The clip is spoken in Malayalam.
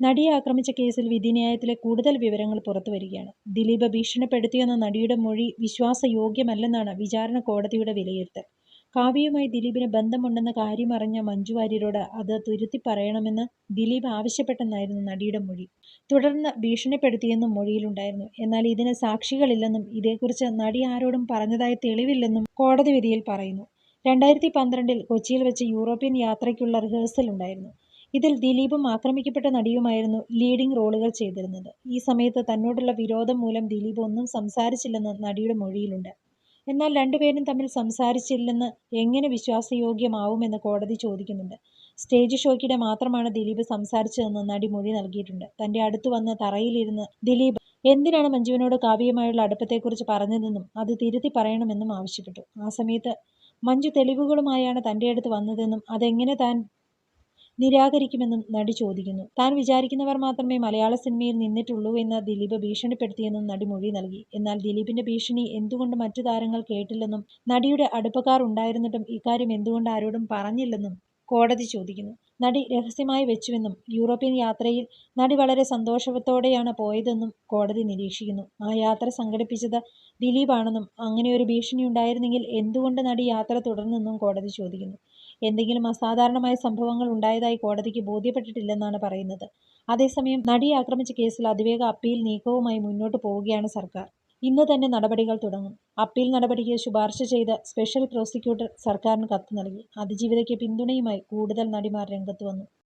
നടിയെ ആക്രമിച്ച കേസിൽ വിധിന്യായത്തിലെ കൂടുതൽ വിവരങ്ങൾ പുറത്തുവരികയാണ്. ദിലീപ് ഭീഷണിപ്പെടുത്തിയെന്ന നടിയുടെ മൊഴി വിശ്വാസയോഗ്യമല്ലെന്നാണ് വിചാരണ കോടതിയുടെ വിലയിരുത്തൽ. കാവ്യയുമായി ദിലീപിന് ബന്ധമുണ്ടെന്ന കാര്യമറിഞ്ഞ മഞ്ജു വാര്യരോട് അത് തിരുത്തിപ്പറയണമെന്ന് ദിലീപ് ആവശ്യപ്പെട്ടെന്നായിരുന്നു നടിയുടെ മൊഴി. തുടർന്ന് ഭീഷണിപ്പെടുത്തിയെന്നും മൊഴിയിലുണ്ടായിരുന്നു. എന്നാൽ ഇതിന് സാക്ഷികളില്ലെന്നും ഇതേക്കുറിച്ച് നടി ആരോടും പറഞ്ഞതായി തെളിവില്ലെന്നും കോടതി വിധിയിൽ പറയുന്നു. രണ്ടായിരത്തി പന്ത്രണ്ടിൽ കൊച്ചിയിൽ വെച്ച് യൂറോപ്യൻ യാത്രയ്ക്കുള്ള റിഹേഴ്സൽ ഉണ്ടായിരുന്നു. ഇതിൽ ദിലീപും ആക്രമിക്കപ്പെട്ട നടിയുമായിരുന്നു ലീഡിംഗ് റോളുകൾ ചെയ്തിരുന്നത്. ഈ സമയത്ത് തന്നോടുള്ള വിരോധം മൂലം ദിലീപ് ഒന്നും സംസാരിച്ചില്ലെന്ന് നടിയുടെ മൊഴിയിലുണ്ട്. എന്നാൽ രണ്ടുപേരും തമ്മിൽ സംസാരിച്ചില്ലെന്ന് എങ്ങനെ വിശ്വാസയോഗ്യമാവുമെന്ന് കോടതി ചോദിക്കുന്നുണ്ട്. സ്റ്റേജ് ഷോയ്ക്കിടെ മാത്രമാണ് ദിലീപ് സംസാരിച്ചതെന്ന് നടി മൊഴി നൽകിയിട്ടുണ്ട്. തന്റെ അടുത്ത് വന്ന തറയിലിരുന്ന് ദിലീപ് എന്തിനാണ് മഞ്ജുവിനോട് കാവ്യമായുള്ള അടുപ്പത്തെക്കുറിച്ച് പറഞ്ഞതെന്നും അത് തിരുത്തി പറയണമെന്നും ആവശ്യപ്പെട്ടു. ആ സമയത്ത് മഞ്ജു തെളിവുകളുമായാണ് തന്റെയടുത്ത് വന്നതെന്നും അതെങ്ങനെ താൻ നിരാകരിക്കുമെന്നും നടി ചോദിക്കുന്നു. താൻ വിചാരിക്കുന്നവർ മാത്രമേ മലയാള സിനിമയിൽ നിന്നിട്ടുള്ളൂ എന്ന് ദിലീപ് ഭീഷണിപ്പെടുത്തിയെന്നും നടി മൊഴി നൽകി. എന്നാൽ ദിലീപിന്റെ ഭീഷണി എന്തുകൊണ്ട് മറ്റു താരങ്ങൾ കേട്ടില്ലെന്നും നടിയുടെ അടുപ്പക്കാർ ഉണ്ടായിരുന്നിട്ടും ഇക്കാര്യം എന്തുകൊണ്ട് ആരോടും പറഞ്ഞില്ലെന്നും കോടതി ചോദിക്കുന്നു. നടി രഹസ്യമായി വെച്ചുവെന്നും യൂറോപ്യൻ യാത്രയിൽ നടി വളരെ സന്തോഷത്തോടെയാണ് പോയതെന്നും കോടതി നിരീക്ഷിക്കുന്നു. ആ യാത്ര സംഘടിപ്പിച്ചത് ദിലീപാണെന്നും അങ്ങനെയൊരു ഭീഷണിയുണ്ടായിരുന്നെങ്കിൽ എന്തുകൊണ്ട് നടി യാത്ര തുടർന്നെന്നും കോടതി ചോദിക്കുന്നു. എന്തെങ്കിലും അസാധാരണമായ സംഭവങ്ങൾ ഉണ്ടായതായി കോടതിക്ക് ബോധ്യപ്പെട്ടിട്ടില്ലെന്നാണ് പറയുന്നത്. അതേസമയം നടിയെ ആക്രമിച്ച കേസിൽ അതിവേഗ അപ്പീൽ നീക്കവുമായി മുന്നോട്ട് പോവുകയാണ് സർക്കാർ. ഇന്ന് തന്നെ നടപടികൾ തുടങ്ങും. അപ്പീൽ നടപടിക്ക് ശുപാർശ ചെയ്ത സ്പെഷ്യൽ പ്രോസിക്യൂട്ടർ സർക്കാരിന് കത്ത് നൽകി. അതിജീവിതയ്ക്ക് പിന്തുണയുമായി കൂടുതൽ നടിമാർ രംഗത്തുവന്നു.